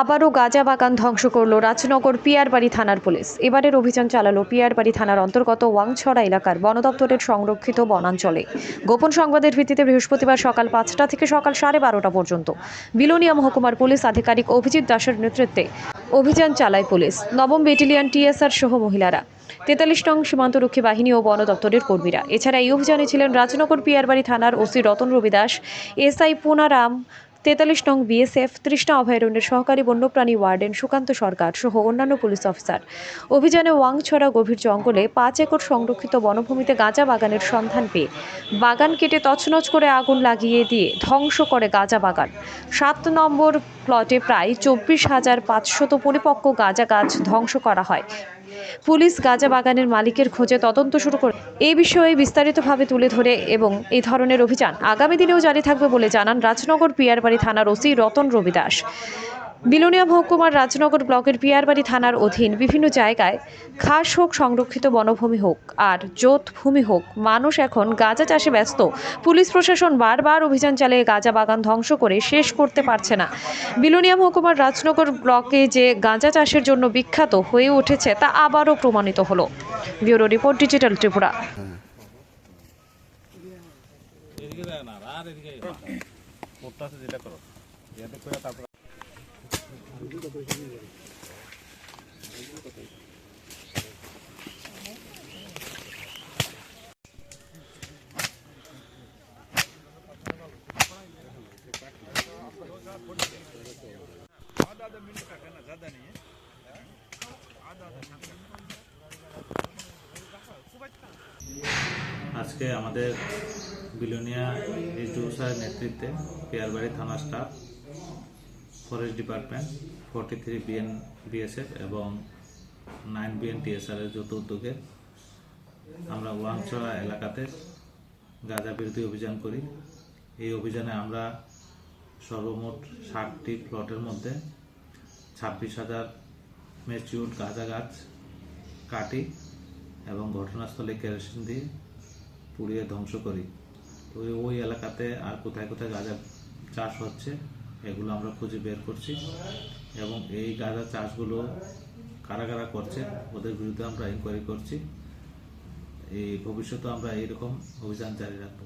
আবারও গাঁজা বাগান ধ্বংস করল রাজনগর পিয়ারবাড়ি থানার পুলিশ। এবারের অভিযান চালালো পিয়ারবাড়ি থানার অন্তর্গত ওয়াংছড়া এলাকার বন দপ্তরের সংরক্ষিত বনাঞ্চলে। গোপন সংবাদের ভিত্তিতে বৃহস্পতিবার সকাল পাঁচটা থেকে সকাল সাড়ে বারোটা পর্যন্ত বিলোনিয়া মহকুমার পুলিশ আধিকারিক অভিজিৎ দাসের নেতৃত্বে অভিযান চালায় পুলিশ। নবম ব্যাটালিয়ন টিএসআর সহ মহিলারা। তেতাল্লিশ নং সীমান্তরক্ষী বাহিনী ও বন দপ্তরের কর্মীরা। এছাড়া এই অভিযানে ছিলেন রাজনগর পিয়ারবাড়ি থানার ওসি রতন রবি দাস এসআই পুনারাম তেতাল্লিশ নং বিএসএফ তৃষ্ণা অভয়ারণ্যের সহকারী বন্যপ্রাণী ওয়ার্ডেন সুকান্ত সরকার সহ অন্যান্য পুলিশ অফিসার। অভিযানে ওয়াংছড়া গভীর জঙ্গলে পাঁচ একর সংরক্ষিত বনভূমিতে গাঁজা বাগানের সন্ধান পেয়ে বাগান কেটে তছনছ করে আগুন লাগিয়ে দিয়ে ধ্বংস করে গাঁজা বাগান। সাত নম্বর প্লটে প্রায় চব্বিশ হাজার পাঁচশত পরিপক্ক গাঁজা গাছ ধ্বংস করা হয়। পুলিশ গাঁজা বাগানের মালিকের খোঁজে তদন্ত শুরু করে। এই বিষয়ে বিস্তারিতভাবে তুলে ধরে এবং এই ধরনের অভিযান আগামী দিনেও জারি থাকবে বলে জানান রাজনগর পিয়ারবাড়ি থানার ওসি রতন রবি দাস বিলোনিয়া মহকুমার রাজনগর ব্লকের পিয়ারবাড়ি থানার অধীন বিভিন্ন জায়গায় খাস হোক, সংরক্ষিত বনভূমি হোক আর জোত ভূমি হোক, মানুষ এখন গাঁজা চাষে ব্যস্ত। পুলিশ প্রশাসন বারবার অভিযান চালিয়ে গাঁজা বাগান ধ্বংস করে শেষ করতে পারছে না। বিলোনিয়া মহকুমার রাজনগর ব্লকে যে গাঁজা চাষের জন্য বিখ্যাত হয়ে উঠেছে তা আবারও প্রমাণিত হলো। ব্যুরো রিপোর্ট, ডিজিটাল ত্রিপুরা আজকে আমাদের বিলোনিয়া রিজু স্যারের নেতৃত্বে পেয়ারবাড়ি থানা staff forest department, forty three BN, BSF এবং নাইন বিএন টিএসআর এর যৌথ উদ্যোগে আমরা ওয়াংছড়া এলাকাতে গাঁজা বিরোধী অভিযান করি। এই অভিযানে আমরা সর্বমোট ষাটটি প্লটের মধ্যে ছাব্বিশ হাজার মেচিউর গাঁজা গাছ কাটি এবং ঘটনাস্থলে কেরোসিন দিয়ে পুড়িয়ে ধ্বংস করি। তো ওই এলাকাতে আর কোথায় কোথায় গাঁজা চাষ হচ্ছে এগুলো আমরা খুঁজে বের করছি এবং এই গাঁজা চাষগুলো কারা কারা করছে ওদের বিরুদ্ধে আমরা ইনকোয়ারি করছি। এই ভবিষ্যতে আমরা এইরকম অভিযান জারি রাখব।